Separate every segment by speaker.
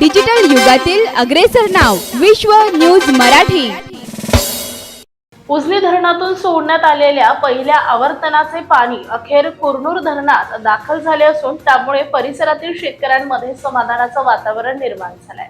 Speaker 1: Digital युगातील अग्रेसर नाव विश्व न्यूज मराठी.
Speaker 2: उजनी धरणातून सोडण्यात आलेल्या पहिल्या आवर्तनाचे पाणी अखेर कुरनूर धरणात दाखल झाले असून त्यामुळे परिसरातील शेतकऱ्यांमध्ये समाधानाचं वातावरण निर्माण झालंय.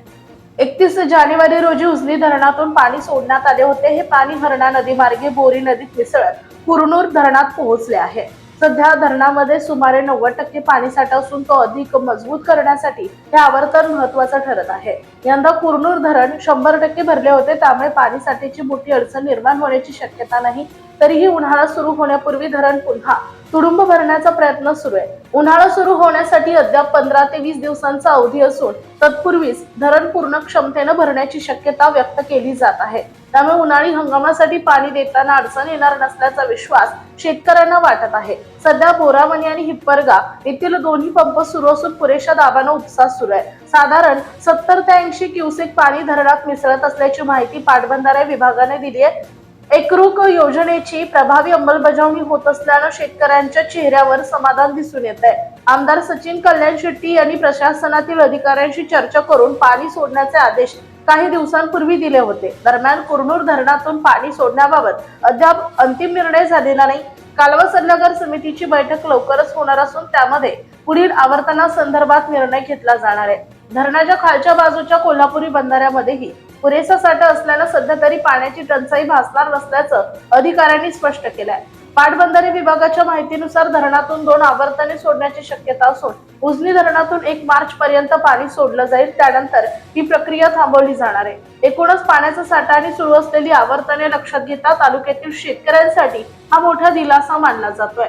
Speaker 2: एकतीस जानेवारी रोजी उजनी धरणातून पाणी सोडण्यात आले होते. हे पाणी हरणा नदी मार्गे बोरी नदीत मिसळत कुरनूर धरणात पोहोचले आहे. सध्या धरणामध्ये सुमारे नव्वद टक्के पाणी साठा असून तो अधिक मजबूत करण्यासाठी हे आवर्तन महत्वाचं ठरत आहे. यंदा कुरनूर धरण शंभर टक्के भरले होते त्यामुळे पाणीसाठ्याची मोठी अडचण निर्माण होण्याची शक्यता नाही. तरीही उन्हाळा सुरू होण्यापूर्वी धरण पुन्हा तुडुंब भरण्याचा प्रयत्न सुरू आहे. उन्हाळा सुरू होण्यासाठी अद्याप पंधरा ते वीस दिवसांचा अवधी असून तत्पूर्वीच धरण पूर्ण क्षमतेनं भरण्याची शक्यता व्यक्त केली जात आहे. त्यामुळे उन्हाळी हंगामासाठी पाणी देताना अडचण येणार नसल्याचा विश्वास शेतकऱ्यांना वाटत आहे. सध्या बोरामणी आणि हिप्परगा येथील दोन्ही पंप सुरू असून पुरेशा दाबानं उपसा सुरू आहे. साधारण सत्तर ते ऐंशी क्युसेक पाणी धरणात मिसळत असल्याची माहिती पाटबंधारे विभागाने दिली आहे. एकरूक योजनेची प्रभावी अंमलबजावणी होत असल्यानं शेतकऱ्यांच्या चेहऱ्यावर समाधान दिसून येत आहे आमदार सचिन कल्याण शेट्टी यांनी प्रशासनातील अधिकाऱ्यांशी चर्चा करून पाणी सोडण्याचे आदेश काही दिवसांपूर्वी दिले होते. दरम्यान कुरनूर धरणातून पाणी सोडण्याबाबत अद्याप अंतिम निर्णय झालेला नाही. कालवा सल्लागार समितीची बैठक लवकरच होणार असून त्यामध्ये पुढील आवर्तनासंदर्भात निर्णय घेतला जाणार आहे. धरणाच्या खालच्या बाजूच्या कोल्हापुरी बंधाऱ्यामध्येही पुरेसा साठा असल्यानं सध्या तरी पाण्याची टंचाई भासणार नसल्याचं अधिकाऱ्यांनी स्पष्ट केलंय. पाटबंधारे विभागाच्या माहितीनुसार धरणातून दोन आवर्तने सोडण्याची शक्यता असून उजनी धरणातून एक मार्च पर्यंत पाणी सोडलं जाईल त्यानंतर ही प्रक्रिया थांबवली जाणार आहे. एकूणच पाण्याचा साठा आणि सुरू असलेली आवर्तने लक्षात घेता तालुक्यातील शेतकऱ्यांसाठी हा मोठा दिलासा मानला जातोय.